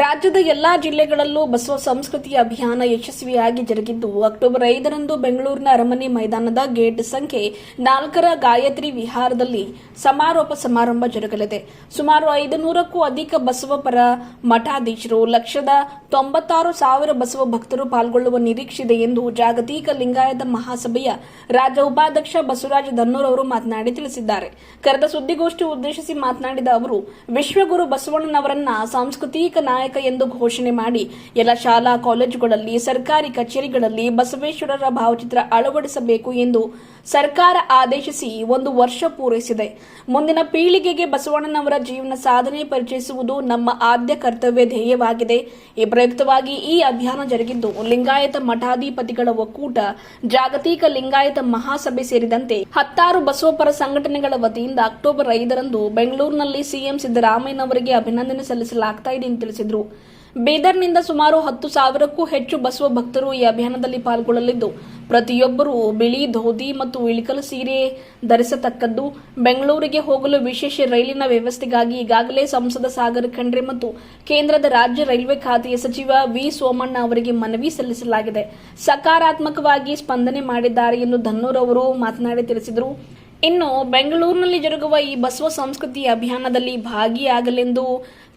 ರಾಜ್ಯದ ಎಲ್ಲಾ ಜಿಲ್ಲೆಗಳಲ್ಲೂ ಬಸವ ಸಂಸ್ಕೃತಿ ಅಭಿಯಾನ ಯಶಸ್ವಿಯಾಗಿ ಜರುಗಿದ್ದು, ಅಕ್ಟೋಬರ್ ಐದರಂದು ಬೆಂಗಳೂರಿನ ಅರಮನೆ ಮೈದಾನದ ಗೇಟ್ ಸಂಖ್ಯೆ ನಾಲ್ಕರ ಗಾಯತ್ರಿ ವಿಹಾರದಲ್ಲಿ ಸಮಾರೋಪ ಸಮಾರಂಭ ಜರುಗಲಿದೆ. ಸುಮಾರು ಐದು ನೂರಕ್ಕೂ ಅಧಿಕ ಬಸವ ಪರ ಮಠಾಧೀಶರು, ಲಕ್ಷದ ತೊಂಬತ್ತಾರು ಸಾವಿರ ಬಸವ ಭಕ್ತರು ಪಾಲ್ಗೊಳ್ಳುವ ನಿರೀಕ್ಷಿದೆ ಎಂದು ಜಾಗತಿಕ ಲಿಂಗಾಯತ ಮಹಾಸಭೆಯ ರಾಜ್ಯ ಉಪಾಧ್ಯಕ್ಷ ಬಸವರಾಜ ಧನ್ನೂರ್ ಅವರು ಮಾತನಾಡಿ ತಿಳಿಸಿದ್ದಾರೆ. ಕರೆದ ಸುದ್ದಿಗೋಷ್ಠಿ ಉದ್ದೇಶಿಸಿ ಮಾತನಾಡಿದ ಅವರು, ವಿಶ್ವಗುರು ಬಸವಣ್ಣನವರನ್ನ ಸಾಂಸ್ಕೃತಿಕ ನಾಯಕ ಎಂದು ಘೋಷಣೆ ಮಾಡಿ ಎಲ್ಲ ಶಾಲಾ ಕಾಲೇಜುಗಳಲ್ಲಿ, ಸರ್ಕಾರಿ ಕಚೇರಿಗಳಲ್ಲಿ ಬಸವೇಶ್ವರರ ಭಾವಚಿತ್ರ ಅಳವಡಿಸಬೇಕು ಎಂದು ಸರ್ಕಾರ ಆದೇಶಿಸಿ ಒಂದು ವರ್ಷ ಪೂರೈಸಿದೆ. ಮುಂದಿನ ಪೀಳಿಗೆಗೆ ಬಸವಣ್ಣನವರ ಜೀವನ ಸಾಧನೆ ಪರಿಚಯಿಸುವುದು ನಮ್ಮ ಆದ್ಯ ಕರ್ತವ್ಯ ಧ್ಯೇಯವಾಗಿದೆ. ಈ ಪ್ರಯುಕ್ತವಾಗಿ ಈ ಅಭಿಯಾನ ಜರುಗಿದ್ದು ಲಿಂಗಾಯತ ಮಠಾಧಿಪತಿಗಳ ಒಕ್ಕೂಟ, ಜಾಗತಿಕ ಲಿಂಗಾಯತ ಮಹಾಸಭೆ ಸೇರಿದಂತೆ ಹತ್ತಾರು ಬಸವಪರ ಸಂಘಟನೆಗಳ ವತಿಯಿಂದ ಅಕ್ಟೋಬರ್ ಐದರಂದು ಬೆಂಗಳೂರಿನಲ್ಲಿ ಸಿಎಂ ಸಿದ್ದರಾಮಯ್ಯನವರಿಗೆ ಅಭಿನಂದನೆ ಸಲ್ಲಿಸಲಾಗ್ತಾ ಇದೆ ಎಂದು ತಿಳಿಸಿದರು. ಬೀದರ್ನಿಂದ ಸುಮಾರು ಹತ್ತು ಸಾವಿರಕ್ಕೂ ಹೆಚ್ಚು ಬಸವ ಭಕ್ತರು ಈ ಅಭಿಯಾನದಲ್ಲಿ ಪಾಲ್ಗೊಳ್ಳಲಿದ್ದು, ಪ್ರತಿಯೊಬ್ಬರೂ ಬಿಳಿ ಧೋತಿ ಮತ್ತು ಇಳಿಕಲು ಸೀರೆ ಧರಿಸತಕ್ಕದ್ದು, ಬೆಂಗಳೂರಿಗೆ ಹೋಗಲು ವಿಶೇಷ ರೈಲಿನ ವ್ಯವಸ್ಥೆಗಾಗಿ ಈಗಾಗಲೇ ಸಂಸದ ಸಾಗರ್ ಖಂಡ್ರೆ ಮತ್ತು ಕೇಂದ್ರದ ರಾಜ್ಯ ರೈಲ್ವೆ ಖಾತೆಯ ಸಚಿವ ವಿ ಸೋಮಣ್ಣ ಅವರಿಗೆ ಮನವಿ ಸಲ್ಲಿಸಲಾಗಿದೆ. ಸಕಾರಾತ್ಮಕವಾಗಿ ಸ್ಪಂದನೆ ಮಾಡಿದ್ದಾರೆ ಎಂದು ಧನ್ನೂರ್ ಅವರು ಮಾತನಾಡಿ ತಿಳಿಸಿದರು. ಇನ್ನು ಬೆಂಗಳೂರಿನಲ್ಲಿ ಜರುಗುವ ಈ ಬಸವ ಸಂಸ್ಕೃತಿ ಅಭಿಯಾನದಲ್ಲಿ ಭಾಗಿಯಾಗಲೆಂದು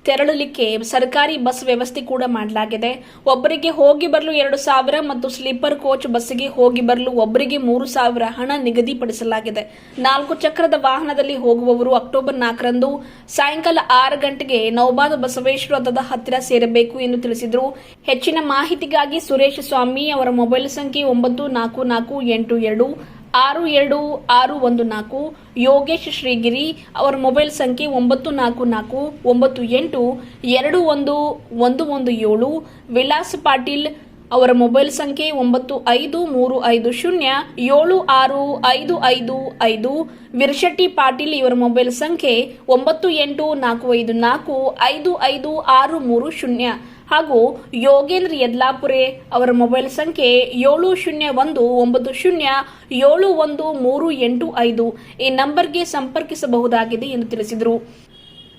ತೆರಳಲಿಕ್ಕೆ ಸರ್ಕಾರಿ ಬಸ್ ವ್ಯವಸ್ಥೆ ಕೂಡ ಮಾಡಲಾಗಿದೆ. ಒಬ್ಬರಿಗೆ ಹೋಗಿ ಬರಲು ಎರಡು ಸಾವಿರ ಮತ್ತು ಸ್ಲೀಪರ್ ಕೋಚ್ ಬಸ್ಸಿಗೆ ಹೋಗಿ ಬರಲು ಒಬ್ಬರಿಗೆ ಮೂರು ಸಾವಿರ ಹಣ ನಿಗದಿಪಡಿಸಲಾಗಿದೆ. ನಾಲ್ಕು ಚಕ್ರದ ವಾಹನದಲ್ಲಿ ಹೋಗುವವರು ಅಕ್ಟೋಬರ್ ನಾಲ್ಕರಂದು ಸಾಯಂಕಾಲ ಆರು ಗಂಟೆಗೆ ನವಬಾದ ಬಸವೇಶ್ವರದ ಹತ್ತಿರ ಸೇರಬೇಕು ಎಂದು ತಿಳಿಸಿದರು. ಹೆಚ್ಚಿನ ಮಾಹಿತಿಗಾಗಿ ಸುರೇಶ್ ಸ್ವಾಮಿ ಅವರ ಮೊಬೈಲ್ ಸಂಖ್ಯೆ ಒಂಬತ್ತು ನಾಲ್ಕು ನಾಲ್ಕು ಎಂಟು ಎರಡು ಆರು ಎರಡು ಆರು ಒಂದು ನಾಲ್ಕು, ಯೋಗೇಶ್ ಶ್ರೀಗಿರಿ ಅವರ ಮೊಬೈಲ್ ಸಂಖ್ಯೆ ಒಂಬತ್ತು ನಾಲ್ಕು ನಾಲ್ಕು, ಒಂಬತ್ತು ಎಂಟು, ಎರಡು ಒಂದು ಒಂದು ಒಂದು ಏಳು, ವಿಲಾಸ್ ಪಾಟೀಲ್ ಅವರ ಮೊಬೈಲ್ ಸಂಖ್ಯೆ ಒಂಬತ್ತು ಐದು ಮೂರು ಐದು ಶೂನ್ಯ, ಏಳು ಆರು ಐದು ಐದು ಐದು, ವಿರ್ಶೆಟ್ಟಿ ಪಾಟೀಲ್ ಇವರ ಮೊಬೈಲ್ ಸಂಖ್ಯೆ ಒಂಬತ್ತು ಎಂಟು ನಾಲ್ಕು ಐದು ನಾಲ್ಕು, ಐದು ಐದು ಆರು ಮೂರು ಶೂನ್ಯ. ಹಾಗೂ ಯೋಗೇಂದ್ರ ಯದ್ಲಾಪುರೆ ಅವರ ಮೊಬೈಲ್ ಸಂಖ್ಯೆ ಏಳು ಶೂನ್ಯ ಒಂದು ಒಂಬತ್ತು ಶೂನ್ಯ ಏಳು ಒಂದು ಮೂರು ಎಂಟು ಐದು ಈ ನಂಬರ್ಗೆ ಸಂಪರ್ಕಿಸಬಹುದಾಗಿದೆ ಎಂದು ತಿಳಿಸಿದರು.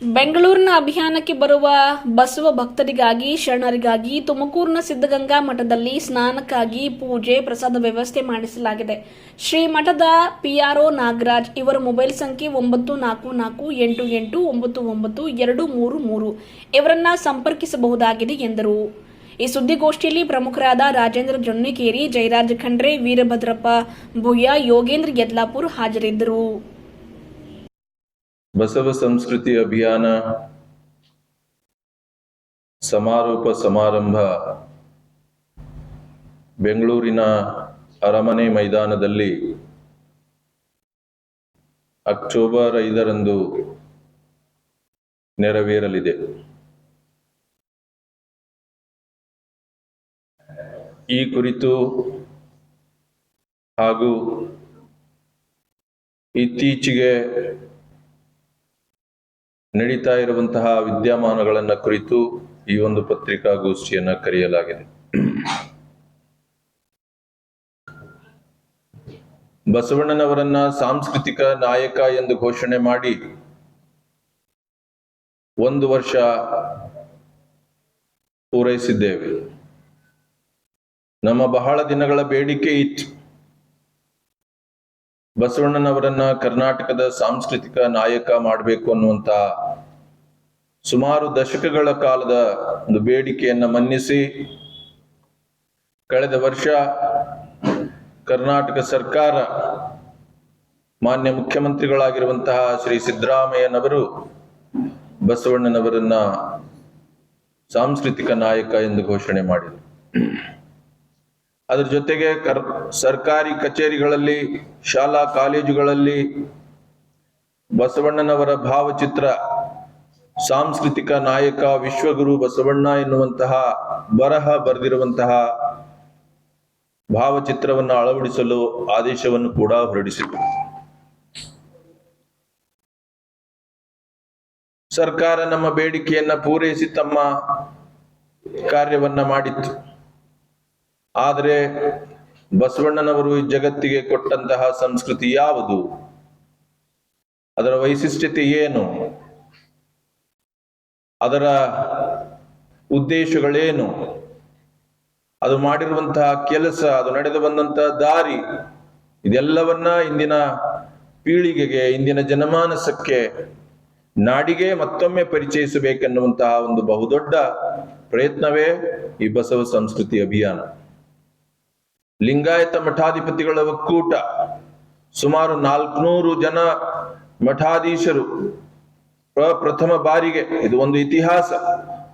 ಬೆಂಗಳೂರಿನ ಅಭಿಯಾನಕ್ಕೆ ಬರುವ ಬಸವ ಭಕ್ತರಿಗಾಗಿ, ಶರಣರಿಗಾಗಿ ತುಮಕೂರಿನ ಸಿದ್ಧಗಂಗಾ ಮಠದಲ್ಲಿ ಸ್ನಾನಕ್ಕಾಗಿ ಪೂಜೆ, ಪ್ರಸಾದ ವ್ಯವಸ್ಥೆ ಮಾಡಿಸಲಾಗಿದೆ. ಶ್ರೀ ಮಠದ ಪಿಆರ್ಒ ನಾಗರಾಜ್, ಇವರ ಮೊಬೈಲ್ ಸಂಖ್ಯೆ ಒಂಬತ್ತು ನಾಲ್ಕು ನಾಲ್ಕು ಎಂಟು ಎಂಟು ಒಂಬತ್ತು ಒಂಬತ್ತು ಎರಡು ಮೂರು ಮೂರು. ಇವರನ್ನ ಸಂಪರ್ಕಿಸಬಹುದಾಗಿದೆ ಎಂದರು. ಈ ಸುದ್ದಿಗೋಷ್ಠಿಯಲ್ಲಿ ಪ್ರಮುಖರಾದ ರಾಜೇಂದ್ರ ಜೊನ್ನಿಕೇರಿ, ಜಯರಾಜ್ ಖಂಡ್ರೆ, ವೀರಭದ್ರಪ್ಪ ಭುಯ್ಯ, ಯೋಗೇಂದ್ರ ಯದ್ಲಾಪುರ್ ಹಾಜರಿದ್ದರು. ಬಸವ ಸಂಸ್ಕೃತಿ ಅಭಿಯಾನ ಸಮಾರೋಪ ಸಮಾರಂಭ ಬೆಂಗಳೂರಿನ ಅರಮನೆ ಮೈದಾನದಲ್ಲಿ ಅಕ್ಟೋಬರ್ ಐದರಂದು ನೆರವೇರಲಿದೆ. ಈ ಕುರಿತು ಹಾಗೂ ಇತ್ತೀಚೆಗೆ ನಡೀತಾ ಇರುವಂತಹ ವಿದ್ಯಮಾನಗಳನ್ನು ಕುರಿತು ಈ ಒಂದು ಪತ್ರಿಕಾಗೋಷ್ಠಿಯನ್ನ ಕರೆಯಲಾಗಿದೆ. ಬಸವಣ್ಣನವರನ್ನ ಸಾಂಸ್ಕೃತಿಕ ನಾಯಕ ಎಂದು ಘೋಷಣೆ ಮಾಡಿ ಒಂದು ವರ್ಷ ಪೂರೈಸಿದ್ದೇವೆ. ನಮ್ಮ ಬಹಳ ದಿನಗಳ ಬೇಡಿಕೆ ಇತ್ತು. ಬಸವಣ್ಣನವರನ್ನ ಕರ್ನಾಟಕದ ಸಾಂಸ್ಕೃತಿಕ ನಾಯಕ ಮಾಡಬೇಕು ಅನ್ನುವಂತ ಸುಮಾರು ದಶಕಗಳ ಕಾಲದ ಒಂದು ಬೇಡಿಕೆಯನ್ನ ಮನ್ನಿಸಿ ಕಳೆದ ವರ್ಷ ಕರ್ನಾಟಕ ಸರ್ಕಾರ ಮಾನ್ಯ ಮುಖ್ಯಮಂತ್ರಿಗಳಾಗಿರುವಂತಹ ಶ್ರೀ ಸಿದ್ದರಾಮಯ್ಯನವರು ಬಸವಣ್ಣನವರನ್ನ ಸಾಂಸ್ಕೃತಿಕ ನಾಯಕ ಎಂದು ಘೋಷಣೆ ಮಾಡಿದರು. ಅದ್ರ ಜೊತೆಗೆ ಕರ್, ಸರ್ಕಾರಿ ಕಚೇರಿಗಳಲ್ಲಿ, ಶಾಲಾ ಕಾಲೇಜುಗಳಲ್ಲಿ ಬಸವಣ್ಣನವರ ಭಾವಚಿತ್ರ, ಸಾಂಸ್ಕೃತಿಕ ನಾಯಕ ವಿಶ್ವಗುರು ಬಸವಣ್ಣ ಎನ್ನುವಂತಹ ಬರಹ ಬರೆದಿರುವಂತಹ ಭಾವಚಿತ್ರವನ್ನು ಅಳವಡಿಸಲು ಆದೇಶವನ್ನು ಕೂಡ ಹೊರಡಿಸಿತು ಸರ್ಕಾರ ನಮ್ಮ ಬೇಡಿಕೆಯನ್ನ ಪೂರೈಸಿ ತಮ್ಮ ಕಾರ್ಯವನ್ನ ಮಾಡಿತ್ತು. ಆದರೆ ಬಸವಣ್ಣನವರು ಈ ಜಗತ್ತಿಗೆ ಕೊಟ್ಟಂತಹ ಸಂಸ್ಕೃತಿ ಯಾವುದು? ಅದರ ವೈಶಿಷ್ಟ್ಯತೆ ಏನು? ಅದರ ಉದ್ದೇಶಗಳೇನು? ಅದು ಮಾಡಿರುವಂತಹ ಕೆಲಸ, ಅದು ನಡೆದು ಬಂದಂತಹ ದಾರಿ, ಇದೆಲ್ಲವನ್ನ ಇಂದಿನ ಪೀಳಿಗೆಗೆ, ಇಂದಿನ ಜನಮಾನಸಕ್ಕೆ ನಾಡಿಗೆ ಮತ್ತೊಮ್ಮೆ ಪರಿಚಯಿಸಬೇಕೆನ್ನುವಂತಹ ಒಂದು ಬಹುದೊಡ್ಡ ಪ್ರಯತ್ನವೇ ಈ ಬಸವ ಸಂಸ್ಕೃತಿ ಅಭಿಯಾನ. ಲಿಂಗಾಯತ ಮಠಾಧಿಪತಿಗಳ ಒಕ್ಕೂಟ. ಸುಮಾರು ನಾಲ್ಕುನೂರು ಜನ ಮಠಾಧೀಶರು. ಪ್ರ- ಪ್ರಥಮ ಬಾರಿಗೆ. ಇದು ಒಂದು ಇತಿಹಾಸ.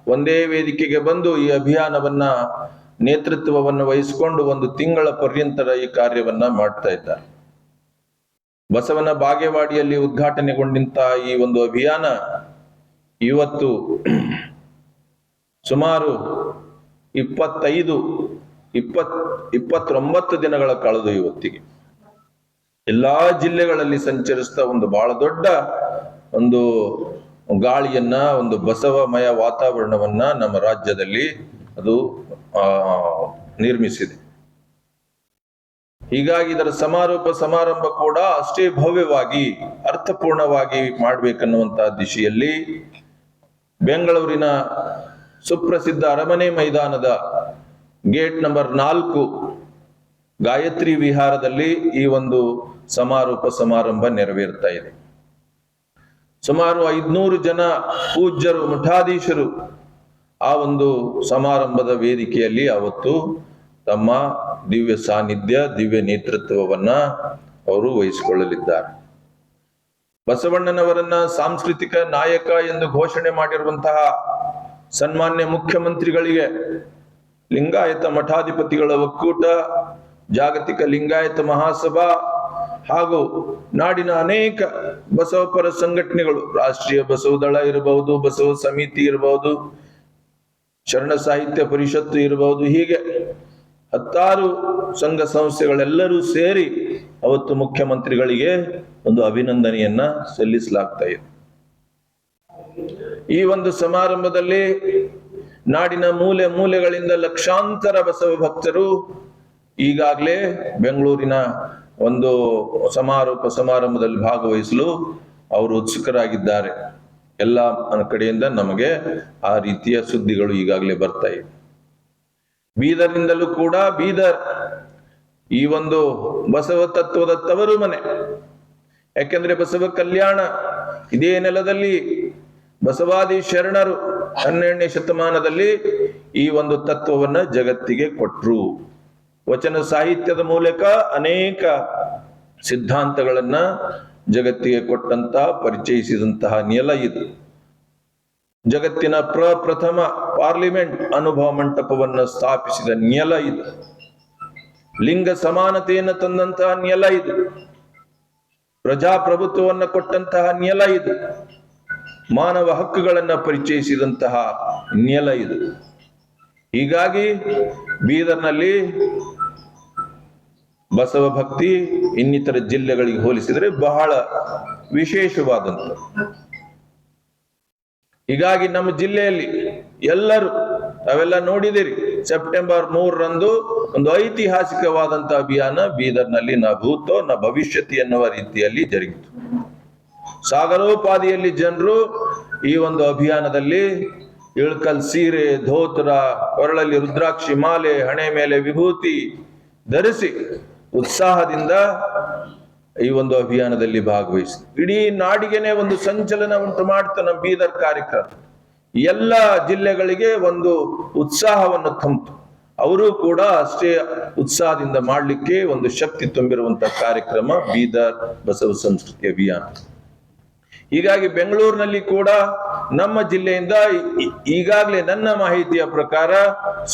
ಒಂದೇ ವೇದಿಕೆಗೆ ಬಂದು ಈ ಅಭಿಯಾನವನ್ನ, ನೇತೃತ್ವವನ್ನು ವಹಿಸಿಕೊಂಡು ಒಂದು ತಿಂಗಳ ಪರ್ಯಂತರ ಈ ಕಾರ್ಯವನ್ನ ಮಾಡ್ತಾ ಇದ್ದಾರೆ. ಬಸವನ ಬಾಗೇವಾಡಿಯಲ್ಲಿ ಉದ್ಘಾಟನೆಗೊಂಡಂತ ಈ ಒಂದು ಅಭಿಯಾನ ಇವತ್ತು ಸುಮಾರು ಇಪ್ಪತ್ತೈದು ಇಪ್ಪತ್, ಇಪ್ಪತ್ತೊಂಬತ್ತು ದಿನಗಳ ಕಳೆದು ಇವತ್ತಿಗೆ. ಎಲ್ಲಾ ಜಿಲ್ಲೆಗಳಲ್ಲಿ ಸಂಚರಿಸ್ತಾ ಒಂದು ಬಹಳ ದೊಡ್ಡ ಒಂದು ಗಾಳಿಯನ್ನ, ಒಂದು ಬಸವಮಯ ವಾತಾವರಣವನ್ನ ನಮ್ಮ ರಾಜ್ಯದಲ್ಲಿ ಅದು ನಿರ್ಮಿಸಿದೆ. ಹೀಗಾಗಿ ಇದರ ಸಮಾರೋಪ ಸಮಾರಂಭ ಕೂಡ ಅಷ್ಟೇ ಭವ್ಯವಾಗಿ, ಅರ್ಥಪೂರ್ಣವಾಗಿ ಮಾಡ್ಬೇಕನ್ನುವಂತಹ ದಿಶೆಯಲ್ಲಿ ಬೆಂಗಳೂರಿನ ಸುಪ್ರಸಿದ್ಧ ಅರಮನೆ ಮೈದಾನದ ಗೇಟ್ ನಂಬರ್ ನಾಲ್ಕು, ಗಾಯತ್ರಿ ವಿಹಾರದಲ್ಲಿ ಈ ಒಂದು ಸಮಾರೋಪ ಸಮಾರಂಭ ನೆರವೇರ್ತಾ ಇದೆ. ಸುಮಾರು ಐದ್ನೂರು ಜನ ಪೂಜ್ಯರು, ಮಠಾಧೀಶರು ಆ ಒಂದು ಸಮಾರಂಭದ ವೇದಿಕೆಯಲ್ಲಿ ಅವತ್ತು ತಮ್ಮ ದಿವ್ಯ ಸಾನ್ನಿಧ್ಯ, ದಿವ್ಯ ನೇತೃತ್ವವನ್ನ ಅವರು ವಹಿಸಿಕೊಳ್ಳಲಿದ್ದಾರೆ. ಬಸವಣ್ಣನವರನ್ನ ಸಾಂಸ್ಕೃತಿಕ ನಾಯಕ ಎಂದು ಘೋಷಣೆ ಮಾಡಿರುವಂತಹ ಸನ್ಮಾನ್ಯ ಮುಖ್ಯಮಂತ್ರಿಗಳಿಗೆ ಲಿಂಗಾಯತ ಮಠಾಧಿಪತಿಗಳ ಒಕ್ಕೂಟ, ಜಾಗತಿಕ ಲಿಂಗಾಯತ ಮಹಾಸಭಾ ಹಾಗೂ ನಾಡಿನ ಅನೇಕ ಬಸವಪರ ಸಂಘಟನೆಗಳು, ರಾಷ್ಟ್ರೀಯ ಬಸವ ದಳ ಇರಬಹುದು, ಬಸವ ಸಮಿತಿ ಇರಬಹುದು, ಶರಣ ಸಾಹಿತ್ಯ ಪರಿಷತ್ತು ಇರಬಹುದು, ಹೀಗೆ ಹತ್ತಾರು ಸಂಘ ಸಂಸ್ಥೆಗಳೆಲ್ಲರೂ ಸೇರಿ ಅವತ್ತು ಮುಖ್ಯಮಂತ್ರಿಗಳಿಗೆ ಒಂದು ಅಭಿನಂದನೆಯನ್ನ ಸಲ್ಲಿಸಲಾಗ್ತಾ ಇದೆ. ಈ ಒಂದು ಸಮಾರಂಭದಲ್ಲಿ ನಾಡಿನ ಮೂಲೆ ಮೂಲೆಗಳಿಂದ ಲಕ್ಷಾಂತರ ಬಸವ ಭಕ್ತರು ಈಗಾಗಲೇ ಬೆಂಗಳೂರಿನ ಒಂದು ಸಮಾರೋಪ ಸಮಾರಂಭದಲ್ಲಿ ಭಾಗವಹಿಸಲು ಅವರು ಉತ್ಸುಕರಾಗಿದ್ದಾರೆ. ಎಲ್ಲ ಕಡೆಯಿಂದ ನಮಗೆ ಆ ರೀತಿಯ ಸುದ್ದಿಗಳು ಈಗಾಗಲೇ ಬರ್ತಾ ಇವೆ. ಬೀದರ್ನಿಂದಲೂ ಕೂಡ ಬೀದರ್ ಈ ಒಂದು ಬಸವ ತತ್ವದ ತವರು ಮನೆ. ಯಾಕೆಂದ್ರೆ ಬಸವ ಕಲ್ಯಾಣ ಇದೇ ನೆಲದಲ್ಲಿ ಬಸವಾದಿ ಶರಣರು ಹನ್ನೆರಡನೇ ಶತಮಾನದಲ್ಲಿ ಈ ಒಂದು ತತ್ವವನ್ನ ಜಗತ್ತಿಗೆ ಕೊಟ್ರು. ವಚನ ಸಾಹಿತ್ಯದ ಮೂಲಕ ಅನೇಕ ಸಿದ್ಧಾಂತಗಳನ್ನ ಜಗತ್ತಿಗೆ ಕೊಟ್ಟಂತ, ಪರಿಚಯಿಸಿದಂತಹ ನೆಲ ಇದು. ಜಗತ್ತಿನ ಪ್ರಪ್ರಥಮ ಪಾರ್ಲಿಮೆಂಟ್ ಅನುಭವ ಮಂಟಪವನ್ನು ಸ್ಥಾಪಿಸಿದ ನೆಲ ಇದು. ಲಿಂಗ ಸಮಾನತೆಯನ್ನು ತಂದಂತಹ ನೆಲ ಇದು. ಪ್ರಜಾಪ್ರಭುತ್ವವನ್ನು ಕೊಟ್ಟಂತಹ ನೆಲ ಇದು. ಮಾನವ ಹಕ್ಕುಗಳನ್ನ ಪರಿಚಯಿಸಿದಂತಹ ನೆಲ ಇದು. ಹೀಗಾಗಿ ಬೀದರ್ನಲ್ಲಿ ಬಸವ ಭಕ್ತಿ ಇನ್ನಿತರ ಜಿಲ್ಲೆಗಳಿಗೆ ಹೋಲಿಸಿದರೆ ಬಹಳ ವಿಶೇಷವಾದಂಥ ಹೀಗಾಗಿ ನಮ್ಮ ಜಿಲ್ಲೆಯಲ್ಲಿ ಎಲ್ಲರೂ ತಾವೆಲ್ಲ ನೋಡಿದಿರಿ, ಸೆಪ್ಟೆಂಬರ್ ಮೂರರಂದು ಒಂದು ಐತಿಹಾಸಿಕವಾದಂತಹ ಅಭಿಯಾನ ಬೀದರ್ನಲ್ಲಿ ನ ಭೂತೋ ನ ಭವಿಷ್ಯತಿ ಎನ್ನುವ ರೀತಿಯಲ್ಲಿ ಜರುಗಿತು. ಸಾಗರೋಪಾದಿಯಲ್ಲಿ ಜನರು ಈ ಒಂದು ಅಭಿಯಾನದಲ್ಲಿ ಇಳ್ಕಲ್ ಸೀರೆ, ಧೋತ್ರ ಕೊರಳಲ್ಲಿ ರುದ್ರಾಕ್ಷಿ ಮಾಲೆ, ಹಣೆ ಮೇಲೆ ವಿಭೂತಿ ಧರಿಸಿ ಉತ್ಸಾಹದಿಂದ ಈ ಒಂದು ಅಭಿಯಾನದಲ್ಲಿ ಭಾಗವಹಿಸಿ ಇಡೀ ನಾಡಿಗೆನೆ ಒಂದು ಸಂಚಲನ ಉಂಟು ಮಾಡ್ತಾ ನಮ್ಮ ಬೀದರ್ ಕಾರ್ಯಕ್ರಮ. ಎಲ್ಲ ಜಿಲ್ಲೆಗಳಿಗೆ ಒಂದು ಉತ್ಸಾಹವನ್ನು ತಂಪು ಅವರು ಕೂಡ ಅಷ್ಟೇ ಉತ್ಸಾಹದಿಂದ ಮಾಡಲಿಕ್ಕೆ ಒಂದು ಶಕ್ತಿ ತುಂಬಿರುವಂತಹ ಕಾರ್ಯಕ್ರಮ ಬೀದರ್ ಬಸವ ಸಂಸ್ಕೃತಿ ಅಭಿಯಾನ. ಹೀಗಾಗಿ ಬೆಂಗಳೂರಿನಲ್ಲಿ ಕೂಡ ನಮ್ಮ ಜಿಲ್ಲೆಯಿಂದ ಈಗಾಗಲೇ ನನ್ನ ಮಾಹಿತಿಯ ಪ್ರಕಾರ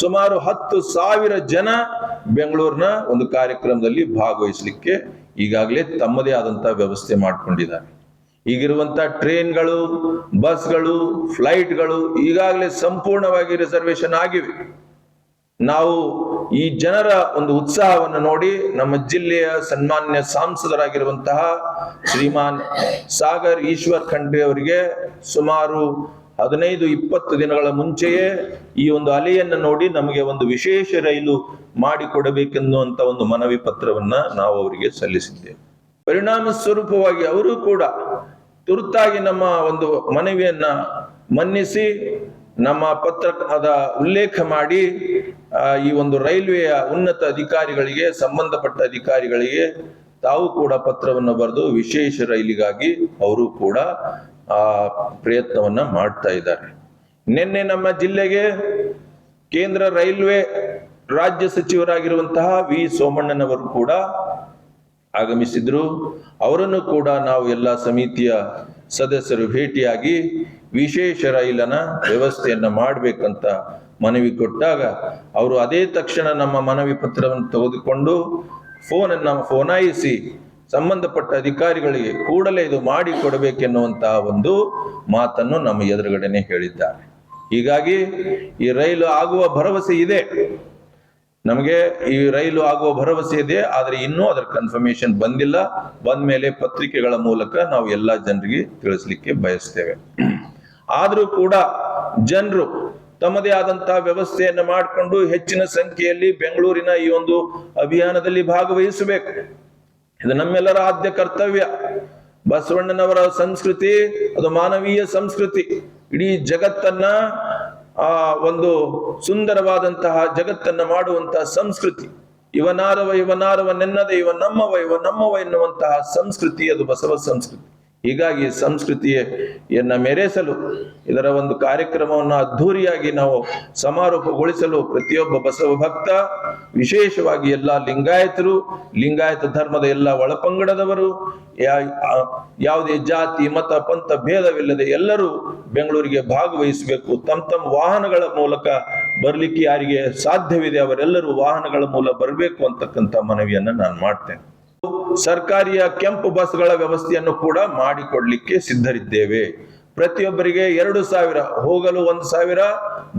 ಸುಮಾರು ಹತ್ತು ಸಾವಿರ ಜನ ಬೆಂಗಳೂರಿನ ಒಂದು ಕಾರ್ಯಕ್ರಮದಲ್ಲಿ ಭಾಗವಹಿಸಲಿಕ್ಕೆ ಈಗಾಗಲೇ ತಮ್ಮದೇ ಆದಂತಹ ವ್ಯವಸ್ಥೆ ಮಾಡಿಕೊಂಡಿದ್ದಾರೆ. ಈಗಿರುವಂತ ಟ್ರೈನ್ಗಳು, ಬಸ್ಗಳು, ಫ್ಲೈಟ್ಗಳು ಈಗಾಗಲೇ ಸಂಪೂರ್ಣವಾಗಿ ರಿಸರ್ವೇಶನ್ ಆಗಿವೆ. ನಾವು ಈ ಜನರ ಒಂದು ಉತ್ಸಾಹವನ್ನು ನೋಡಿ ನಮ್ಮ ಜಿಲ್ಲೆಯ ಸನ್ಮಾನ್ಯ ಸಾಂಸದರಾಗಿರುವಂತಹ ಶ್ರೀಮಾನ್ ಸಾಗರ್ ಈಶ್ವರ್ ಖಂಡ್ರೆ ಅವರಿಗೆ ಸುಮಾರು ಹದಿನೈದು, ಇಪ್ಪತ್ತು ದಿನಗಳ ಮುಂಚೆಯೇ ಈ ಒಂದು ಅಲೆಯನ್ನು ನೋಡಿ ನಮಗೆ ಒಂದು ವಿಶೇಷ ರೈಲು ಮಾಡಿಕೊಡಬೇಕೆನ್ನುವಂತ ಒಂದು ಮನವಿ ಪತ್ರವನ್ನ ನಾವು ಅವರಿಗೆ ಸಲ್ಲಿಸಿದ್ದೇವೆ. ಪರಿಣಾಮ ಸ್ವರೂಪವಾಗಿ ಅವರು ಕೂಡ ತುರ್ತಾಗಿ ನಮ್ಮ ಒಂದು ಮನವಿಯನ್ನ ಮನ್ನಿಸಿ ನಮ್ಮ ಪತ್ರದ ಉಲ್ಲೇಖ ಮಾಡಿ ಈ ಒಂದು ರೈಲ್ವೆಯ ಉನ್ನತ ಅಧಿಕಾರಿಗಳಿಗೆ, ಸಂಬಂಧಪಟ್ಟ ಅಧಿಕಾರಿಗಳಿಗೆ ತಾವು ಕೂಡ ಪತ್ರವನ್ನು ಬರೆದು ವಿಶೇಷ ರೈಲಿಗಾಗಿ ಅವರು ಕೂಡ ಆ ಪ್ರಯತ್ನವನ್ನ ಮಾಡ್ತಾ ಇದ್ದಾರೆ. ನಿನ್ನೆ ನಮ್ಮ ಜಿಲ್ಲೆಗೆ ಕೇಂದ್ರ ರೈಲ್ವೆ ರಾಜ್ಯ ಸಚಿವರಾಗಿರುವಂತಹ ವಿ ಸೋಮಣ್ಣನವರು ಕೂಡ ಆಗಮಿಸಿದ್ರು. ಅವರನ್ನು ಕೂಡ ನಾವು ಎಲ್ಲ ಸಮಿತಿಯ ಸದಸ್ಯರು ಭೇಟಿಯಾಗಿ ವಿಶೇಷ ರೈಲನ ವ್ಯವಸ್ಥೆಯನ್ನ ಮಾಡಬೇಕಂತ ಮನವಿ ಕೊಟ್ಟಾಗ ಅವರು ಅದೇ ತಕ್ಷಣ ನಮ್ಮ ಮನವಿ ಪತ್ರವನ್ನು ತೆಗೆದುಕೊಂಡು ಫೋನನ್ನು ಫೋನಾಯಿಸಿ ಸಂಬಂಧಪಟ್ಟ ಅಧಿಕಾರಿಗಳಿಗೆ ಕೂಡಲೇ ಇದು ಮಾಡಿ ಕೊಡಬೇಕೆನ್ನುವಂತಹ ಒಂದು ಮಾತನ್ನು ನಮ್ಮ ಎದುರುಗಡೆನೆ ಹೇಳಿದ್ದಾರೆ. ಹೀಗಾಗಿ ಈ ರೈಲು ಆಗುವ ಭರವಸೆ ಇದೆ. ನಮಗೆ ಈ ರೈಲು ಆಗುವ ಭರವಸೆ ಇದೆ, ಆದರೆ ಇನ್ನೂ ಅದರ ಕನ್ಫರ್ಮೇಶನ್ ಬಂದಿಲ್ಲ. ಬಂದ ಮೇಲೆ ಪತ್ರಿಕೆಗಳ ಮೂಲಕ ನಾವು ಎಲ್ಲಾ ಜನರಿಗೆ ತಿಳಿಸ್ಲಿಕ್ಕೆ ಬಯಸ್ತೇವೆ. ಆದರೂ ಕೂಡ ಜನರು ತಮ್ಮದೇ ಆದಂತಹ ವ್ಯವಸ್ಥೆಯನ್ನು ಮಾಡಿಕೊಂಡು ಹೆಚ್ಚಿನ ಸಂಖ್ಯೆಯಲ್ಲಿ ಬೆಂಗಳೂರಿನ ಈ ಒಂದು ಅಭಿಯಾನದಲ್ಲಿ ಭಾಗವಹಿಸಬೇಕು. ಇದು ನಮ್ಮೆಲ್ಲರ ಆದ್ಯ ಕರ್ತವ್ಯ. ಬಸವಣ್ಣನವರ ಸಂಸ್ಕೃತಿ, ಅದು ಮಾನವೀಯ ಸಂಸ್ಕೃತಿ. ಇಡೀ ಜಗತ್ತನ್ನ, ಆ ಒಂದು ಸುಂದರವಾದಂತಹ ಜಗತ್ತನ್ನ ಮಾಡುವಂತಹ ಸಂಸ್ಕೃತಿ. ಇವನಾರವ ಇವನಾರವ ನೆನ್ನದೆ, ಇವ ನಮ್ಮವ ಇವ ನಮ್ಮವ ಎನ್ನುವಂತಹ ಸಂಸ್ಕೃತಿ, ಅದು ಬಸವ ಸಂಸ್ಕೃತಿ. ಹೀಗಾಗಿ ಸಂಸ್ಕೃತಿಯನ್ನು ಮೆರೆಸಲು, ಇದರ ಒಂದು ಕಾರ್ಯಕ್ರಮವನ್ನು ಅದ್ಧೂರಿಯಾಗಿ ನಾವು ಸಮಾರೋಪಗೊಳಿಸಲು ಪ್ರತಿಯೊಬ್ಬ ಬಸವ ಭಕ್ತ, ವಿಶೇಷವಾಗಿ ಎಲ್ಲ ಲಿಂಗಾಯತರು, ಲಿಂಗಾಯತ ಧರ್ಮದ ಎಲ್ಲ ಒಳಪಂಗಡದವರು ಯಾವುದೇ ಜಾತಿ, ಮತ, ಪಂಥ ಭೇದವಿಲ್ಲದೆ ಎಲ್ಲರೂ ಬೆಂಗಳೂರಿಗೆ ಭಾಗವಹಿಸಬೇಕು. ತಮ್ಮ ತಮ್ಮ ವಾಹನಗಳ ಮೂಲಕ ಬರಲಿಕ್ಕೆ ಯಾರಿಗೆ ಸಾಧ್ಯವಿದೆ ಅವರೆಲ್ಲರೂ ವಾಹನಗಳ ಮೂಲ ಬರಬೇಕು ಅಂತಕ್ಕಂಥ ಮನವಿಯನ್ನು ನಾನು ಮಾಡ್ತೇನೆ. ಸರ್ಕಾರಿಯ ಕೆಂಪು ಬಸ್ಗಳ ವ್ಯವಸ್ಥೆಯನ್ನು ಕೂಡ ಮಾಡಿಕೊಡ್ಲಿಕ್ಕೆ ಸಿದ್ಧರಿದ್ದೇವೆ. ಪ್ರತಿಯೊಬ್ಬರಿಗೆ ಎರಡು ಸಾವಿರ, ಹೋಗಲು ಒಂದು ಸಾವಿರ,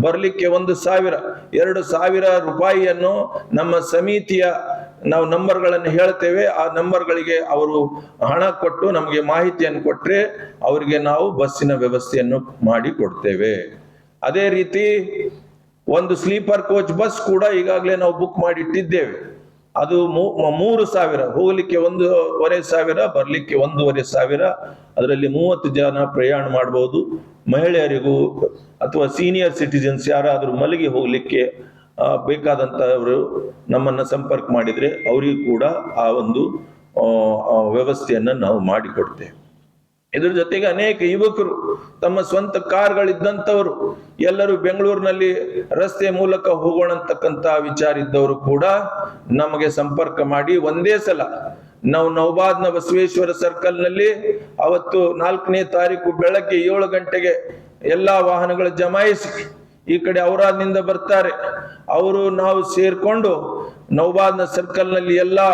ಬರಲಿಕ್ಕೆ ಒಂದು ಸಾವಿರ, ಎರಡು ಸಾವಿರ ರೂಪಾಯಿಯನ್ನು ನಮ್ಮ ಸಮಿತಿಯ ನಾವು ನಂಬರ್ಗಳನ್ನು ಹೇಳ್ತೇವೆ. ಆ ನಂಬರ್ಗಳಿಗೆ ಅವರು ಹಣ ಕೊಟ್ಟು ನಮಗೆ ಮಾಹಿತಿಯನ್ನು ಕೊಟ್ರೆ ಅವರಿಗೆ ನಾವು ಬಸ್ಸಿನ ವ್ಯವಸ್ಥೆಯನ್ನು ಮಾಡಿ ಕೊಡ್ತೇವೆ. ಅದೇ ರೀತಿ ಒಂದು ಸ್ಲೀಪರ್ ಕೋಚ್ ಬಸ್ ಕೂಡ ಈಗಾಗಲೇ ನಾವು ಬುಕ್ ಮಾಡಿಟ್ಟಿದ್ದೇವೆ. ಅದು ಮೂರು ಸಾವಿರ, ಹೋಗಲಿಕ್ಕೆ ಒಂದೂವರೆ ಸಾವಿರ, ಬರ್ಲಿಕ್ಕೆ ಒಂದೂವರೆ ಸಾವಿರ, ಅದರಲ್ಲಿ ಮೂವತ್ತು ಜನ ಪ್ರಯಾಣ ಮಾಡಬಹುದು ಮಹಿಳೆಯರಿಗೂ ಅಥವಾ ಸೀನಿಯರ್ ಸಿಟಿಜನ್ಸ್ ಯಾರಾದರೂ ಮಲಗಿ ಹೋಗಲಿಕ್ಕೆ ಬೇಕಾದಂಥವರು ನಮ್ಮನ್ನ ಸಂಪರ್ಕ ಮಾಡಿದ್ರೆ ಅವರಿಗೂ ಕೂಡ ಆ ಒಂದು ವ್ಯವಸ್ಥೆಯನ್ನ ನಾವು ಮಾಡಿಕೊಡ್ತೇವೆ. ಇದ್ರ ಜೊತೆಗೆ ಅನೇಕ ಯುವಕರು ತಮ್ಮ ಸ್ವಂತ ಕಾರ್ಗಳಿದ್ದಂಥವರು ಎಲ್ಲರೂ ಬೆಂಗಳೂರಿನಲ್ಲಿ ರಸ್ತೆ ಮೂಲಕ ಹೋಗೋಣ ಅಂತಕ್ಕಂಥ ವಿಚಾರ ಇದ್ದವರು ಕೂಡ ನಮಗೆ ಸಂಪರ್ಕ ಮಾಡಿ ಒಂದೇ ಸಲ ನಾವು ನವಬಾದ್ನ ಬಸವೇಶ್ವರ ಸರ್ಕಲ್ನಲ್ಲಿ ಅವತ್ತು ನಾಲ್ಕನೇ ತಾರೀಕು ಬೆಳಗ್ಗೆ ಏಳು ಗಂಟೆಗೆ ಎಲ್ಲಾ ವಾಹನಗಳು ಜಮಾಯಿಸಿ ಈ ಕಡೆ ಔರಾದ್ನಿಂದ ಬರ್ತಾರೆ. ಅವರು ನಾವು ಸೇರ್ಕೊಂಡು ನವಬಾದ್ನ ಸರ್ಕಲ್ನಲ್ಲಿ ಎಲ್ಲಾ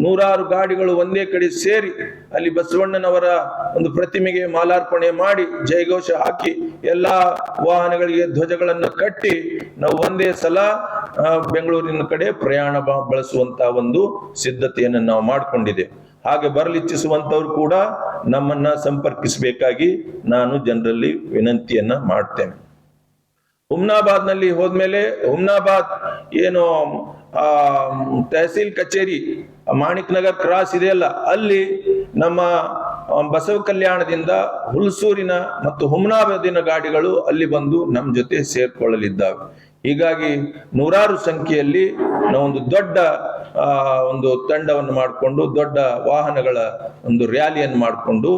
ನೂರಾರು ಗಾಡಿಗಳು ಒಂದೇ ಕಡೆ ಸೇರಿ ಅಲ್ಲಿ ಬಸವಣ್ಣನವರ ಒಂದು ಪ್ರತಿಮೆಗೆ ಮಾಲಾರ್ಪಣೆ ಮಾಡಿ ಜಯಘೋಷ ಹಾಕಿ ಎಲ್ಲಾ ವಾಹನಗಳಿಗೆ ಧ್ವಜಗಳನ್ನು ಕಟ್ಟಿ ನಾವು ಒಂದೇ ಸಲ ಬೆಂಗಳೂರಿನ ಕಡೆ ಪ್ರಯಾಣ ಬಳಸುವಂತ ಒಂದು ಸಿದ್ಧತೆಯನ್ನು ನಾವು ಮಾಡಿಕೊಂಡಿದೆ. ಹಾಗೆ ಬರಲಿಚ್ಛಿಸುವಂತವ್ರು ಕೂಡ ನಮ್ಮನ್ನ ಸಂಪರ್ಕಿಸಬೇಕಾಗಿ ನಾನು ಜನರಲ್ಲಿ ವಿನಂತಿಯನ್ನ ಮಾಡ್ತೇನೆ. ಹುಮ್ನಾಬಾದ್ನಲ್ಲಿ ಹೋದ್ಮೇಲೆ ಹುಮ್ನಾಬಾದ್ ಏನು, ಆ, ತಹಸೀಲ್ ಕಚೇರಿ ಮಾಣಿಕ್ ನಗರ್ ಕ್ರಾಸ್ ಇದೆಯಲ್ಲ, ಅಲ್ಲಿ ನಮ್ಮ ಬಸವ ಕಲ್ಯಾಣದಿಂದ ಹುಲ್ಸೂರಿನ ಮತ್ತು ಹುಮ್ನಾಬಾದಿನ ಗಾಡಿಗಳು ಅಲ್ಲಿ ಬಂದು ನಮ್ಮ ಜೊತೆ ಸೇರ್ಕೊಳ್ಳಲಿದ್ದಾವೆ. ಹೀಗಾಗಿ ನೂರಾರು ಸಂಖ್ಯೆಯಲ್ಲಿ ನಾವೊಂದು ದೊಡ್ಡ ಒಂದು ತಂಡವನ್ನು ಮಾಡಿಕೊಂಡು, ದೊಡ್ಡ ವಾಹನಗಳ ಒಂದು ರ್ಯಾಲಿಯನ್ನು ಮಾಡಿಕೊಂಡು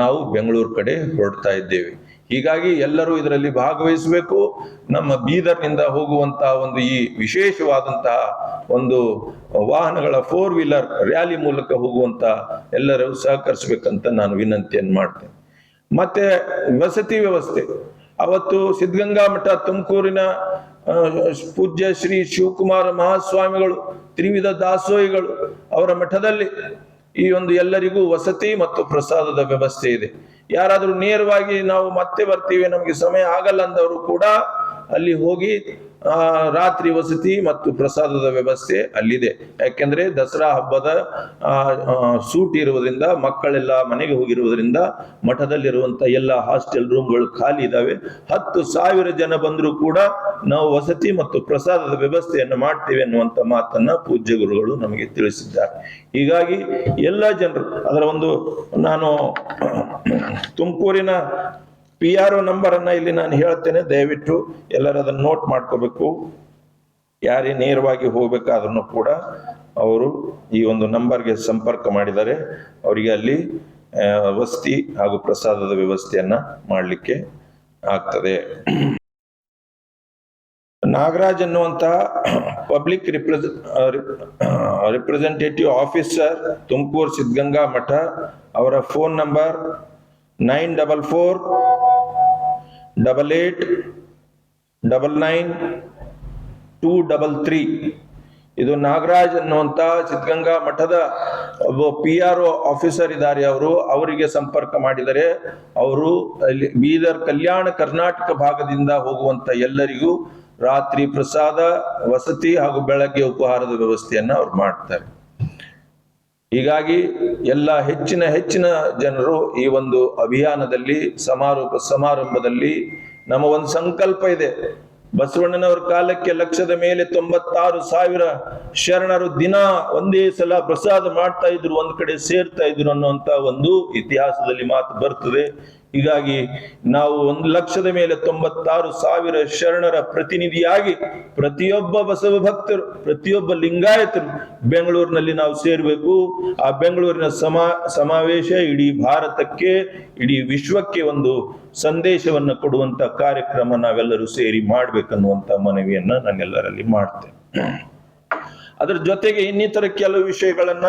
ನಾವು ಬೆಂಗಳೂರು ಕಡೆ ಹೊರಡ್ತಾ ಇದ್ದೇವೆ. ಹೀಗಾಗಿ ಎಲ್ಲರೂ ಇದರಲ್ಲಿ ಭಾಗವಹಿಸಬೇಕು. ನಮ್ಮ ಬೀದರ್ನಿಂದ ಹೋಗುವಂತಹ ಒಂದು ಈ ವಿಶೇಷವಾದಂತಹ ಒಂದು ವಾಹನಗಳ ಫೋರ್ ವೀಲರ್ ರ್ಯಾಲಿ ಮೂಲಕ ಹೋಗುವಂತ ಎಲ್ಲರೂ ಸಹಕರಿಸಬೇಕಂತ ನಾನು ವಿನಂತಿಯನ್ನು ಮಾಡ್ತೇನೆ. ಮತ್ತೆ ವಸತಿ ವ್ಯವಸ್ಥೆ. ಅವತ್ತು ಸಿದ್ಧಗಂಗಾ ಮಠ, ತುಮಕೂರಿನ ಪೂಜ್ಯ ಶ್ರೀ ಶಿವಕುಮಾರ ಮಹಾಸ್ವಾಮಿಗಳು, ತ್ರಿವಿಧ ದಾಸೋಹಿಗಳು ಅವರ ಮಠದಲ್ಲಿ ಈ ಒಂದು ಎಲ್ಲರಿಗೂ ವಸತಿ ಮತ್ತು ಪ್ರಸಾದದ ವ್ಯವಸ್ಥೆ ಇದೆ. ಯಾರಾದರೂ ನೇರವಾಗಿ ನಾವು ಮತ್ತೆ ಬರ್ತೀವಿ, ನಮಗೆ ಸಮಯ ಆಗಲ್ಲ ಅಂದವರು ಕೂಡ ಅಲ್ಲಿ ಹೋಗಿ ರಾತ್ರಿ ವಸತಿ ಮತ್ತು ಪ್ರಸಾದದ ವ್ಯವಸ್ಥೆ ಅಲ್ಲಿದೆ. ಯಾಕೆಂದ್ರೆ ದಸರಾ ಹಬ್ಬದ ಆ ಆ, ಸೂಟ್ ಇರುವುದರಿಂದ ಮಕ್ಕಳೆಲ್ಲ ಮನೆಗೆ ಹೋಗಿರುವುದರಿಂದ ಮಠದಲ್ಲಿರುವಂತ ಎಲ್ಲ ಹಾಸ್ಟೆಲ್ ರೂಮ್ಗಳು ಖಾಲಿ ಇದ್ದಾವೆ. ಹತ್ತು ಸಾವಿರ ಜನ ಬಂದರೂ ಕೂಡ ನಾವು ವಸತಿ ಮತ್ತು ಪ್ರಸಾದದ ವ್ಯವಸ್ಥೆಯನ್ನು ಮಾಡ್ತೇವೆ ಅನ್ನುವಂತ ಮಾತನ್ನ ಪೂಜ್ಯ ಗುರುಗಳು ನಮಗೆ ತಿಳಿಸಿದ್ದಾರೆ. ಹೀಗಾಗಿ ಎಲ್ಲ ಜನರು ಅದರ ಒಂದು ನಾನು ತುಮಕೂರಿನ ಪಿ ಆರ್ ಒ ನಂಬರ್ ಅನ್ನ ಇಲ್ಲಿ ನಾನು ಹೇಳ್ತೇನೆ, ದಯವಿಟ್ಟು ಎಲ್ಲರೂ ಅದನ್ನ ನೋಟ್ ಮಾಡ್ಕೋಬೇಕು. ಯಾರೇ ನೇರವಾಗಿ ಹೋಗ್ಬೇಕಾದ್ರೂ ಕೂಡ ಅವರು ಈ ಒಂದು ನಂಬರ್ಗೆ ಸಂಪರ್ಕ ಮಾಡಿದರೆ ಅವರಿಗೆ ಅಲ್ಲಿ ವಸತಿ ಹಾಗೂ ಪ್ರಸಾದದ ವ್ಯವಸ್ಥೆಯನ್ನ ಮಾಡಲಿಕ್ಕೆ ಆಗ್ತದೆ. ನಾಗರಾಜ್ ಅನ್ನುವಂತಹ public representative officer Tumakuru Siddaganga Matha ಅವರ phone number nine double four double eight double nine two double three ಇದು ನಾಗರಾಜ್ ಅನ್ನುವಂತ ಸಿದ್ಧಗಂಗಾ ಮಠದ ಒಬ್ಬ ಪಿ ಆರ್ ಒ ಆಫೀಸರ್ ಇದ್ದಾರೆ ಅವರು. ಅವರಿಗೆ ಸಂಪರ್ಕ ಮಾಡಿದರೆ ಅವರು ಬೀದರ್ ಕಲ್ಯಾಣ ಕರ್ನಾಟಕ ಭಾಗದಿಂದ ಹೋಗುವಂತ ಎಲ್ಲರಿಗೂ ರಾತ್ರಿ ಪ್ರಸಾದ, ವಸತಿ ಹಾಗೂ ಬೆಳಗ್ಗೆ ಉಪಹಾರದ ವ್ಯವಸ್ಥೆಯನ್ನು ಅವ್ರು ಮಾಡ್ತಾರೆ. ಹೀಗಾಗಿ ಎಲ್ಲ ಹೆಚ್ಚಿನ ಹೆಚ್ಚಿನ ಜನರು ಈ ಒಂದು ಅಭಿಯಾನದಲ್ಲಿ ಸಮಾರೋಪ ಸಮಾರಂಭದಲ್ಲಿ ನಮ್ಮ ಒಂದು ಸಂಕಲ್ಪ ಇದೆ. ಬಸವಣ್ಣನವರ ಕಾಲಕ್ಕೆ ಲಕ್ಷದ ಮೇಲೆ ತೊಂಬತ್ತಾರು ಸಾವಿರ ಶರಣರು ದಿನ ಒಂದೇ ಸಲ ಪ್ರಸಾದ ಮಾಡ್ತಾ ಇದ್ರು, ಒಂದ್ ಕಡೆ ಸೇರ್ತಾ ಇದ್ರು ಅನ್ನುವಂತ ಒಂದು ಇತಿಹಾಸದಲ್ಲಿ ಮಾತು ಬರ್ತದೆ. ಹೀಗಾಗಿ ನಾವು ಒಂದು ಲಕ್ಷದ ಮೇಲೆ ತೊಂಬತ್ತಾರು ಸಾವಿರ ಶರಣರ ಪ್ರತಿನಿಧಿಯಾಗಿ ಪ್ರತಿಯೊಬ್ಬ ಬಸವ ಭಕ್ತರು, ಪ್ರತಿಯೊಬ್ಬ ಲಿಂಗಾಯತರು ಬೆಂಗಳೂರಿನಲ್ಲಿ ನಾವು ಸೇರ್ಬೇಕು. ಆ ಬೆಂಗಳೂರಿನ ಸಮಾ, ಸಮಾವೇಶ ಇಡೀ ಭಾರತಕ್ಕೆ, ಇಡೀ ವಿಶ್ವಕ್ಕೆ ಒಂದು ಸಂದೇಶವನ್ನು ಕೊಡುವಂತ ಕಾರ್ಯಕ್ರಮ ನಾವೆಲ್ಲರೂ ಸೇರಿ ಮಾಡ್ಬೇಕನ್ನುವಂತ ಮನವಿಯನ್ನ ನಾನೆಲ್ಲರಲ್ಲಿ ಮಾಡ್ತೇನೆ. ಅದರ ಜೊತೆಗೆ ಇನ್ನಿತರ ಕೆಲವು ವಿಷಯಗಳನ್ನ